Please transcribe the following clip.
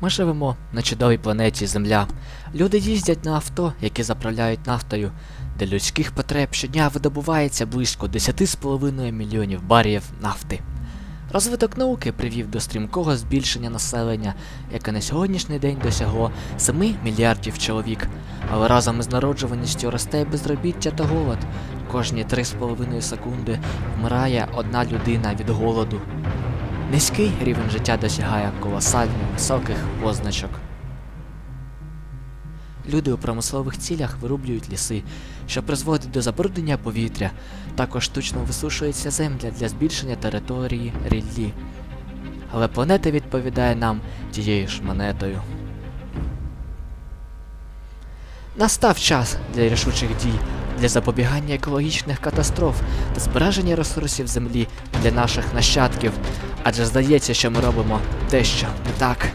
Ми живемо на чудовій планеті Земля. Люди їздять на авто, які заправляють нафтою. Для людських потреб щодня видобувається близько 10,5 мільйонів барів нафти. Розвиток науки привів до стрімкого збільшення населення, яке на сьогоднішній день досягло 7 мільярдів чоловік. Але разом із народжуваністю росте безробіття та голод. Кожні 3,5 секунди вмирає одна людина від голоду. Низький рівень життя досягає колосально високих позначок. Люди у промислових цілях вирублюють ліси, що призводить до забруднення повітря. Також штучно висушується земля для збільшення території ріллі. Але планета відповідає нам тією ж монетою. Настав час для рішучих дій, для запобігання екологічних катастроф та збереження ресурсів землі для наших нащадків. Адже здається, що ми робимо дещо не так.